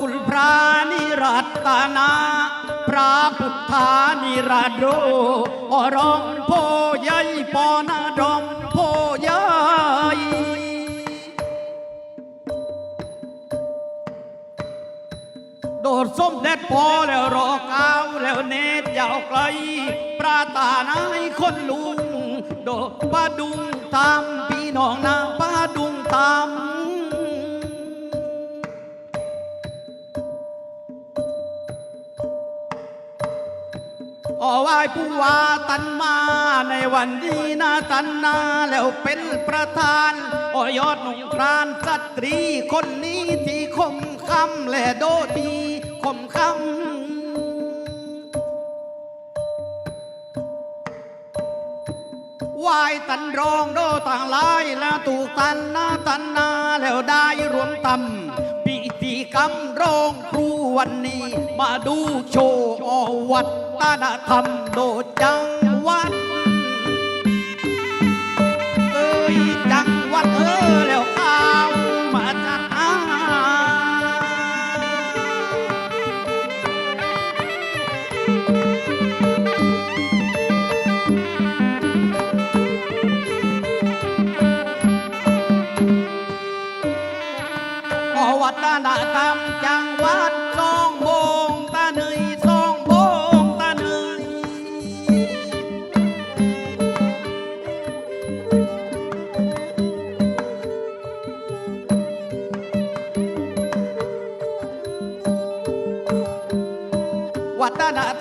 คุณพระนิรัตนา พระพุทธานิรันโดอรองโพยยปอนาดองโพยยโดดส้มแดดพอแล้วรอเก้าแล้วเนตยาวไกล ปราตานายคนลุง โดดป้าดุงตามพี่น้องนาป้าดุงตาม ไหว้ผู้ว่าตันมาในวันนี้นาตันนาแล้วเป็นประธานโอยอดหนุ่มครานสตรีคนนี้ที่คมคำและโดดีคมคำวายตันรองโดต่างลายแล้วถูกตันนาตันนาแล้วได้รวมตำปีติกรรมรองครู วันนี้มาดูโชว์อวัตตนธรรมโดจัง matana at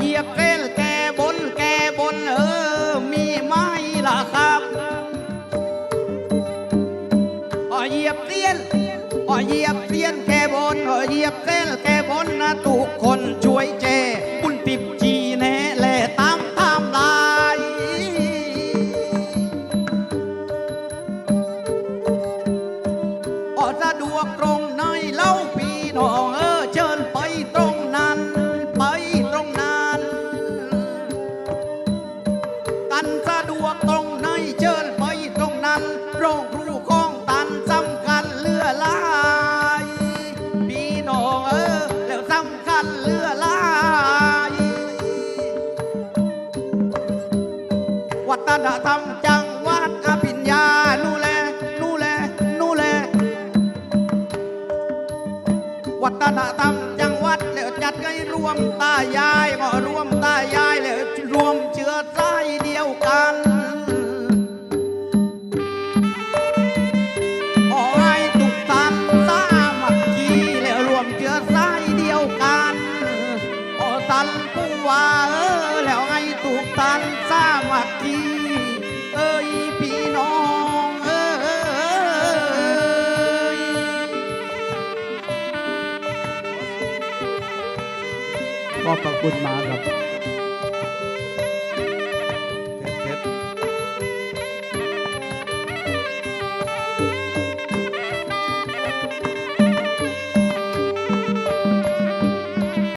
เหยียบเกลแก่บนแก่บนเออ มีไหมล่ะครับเหยียบเตียนเหยียบเตียนแก่บนเหยียบเกลแก่บนนะทุกคนช่วยเจ tanah tam ขอบคุณมากครับ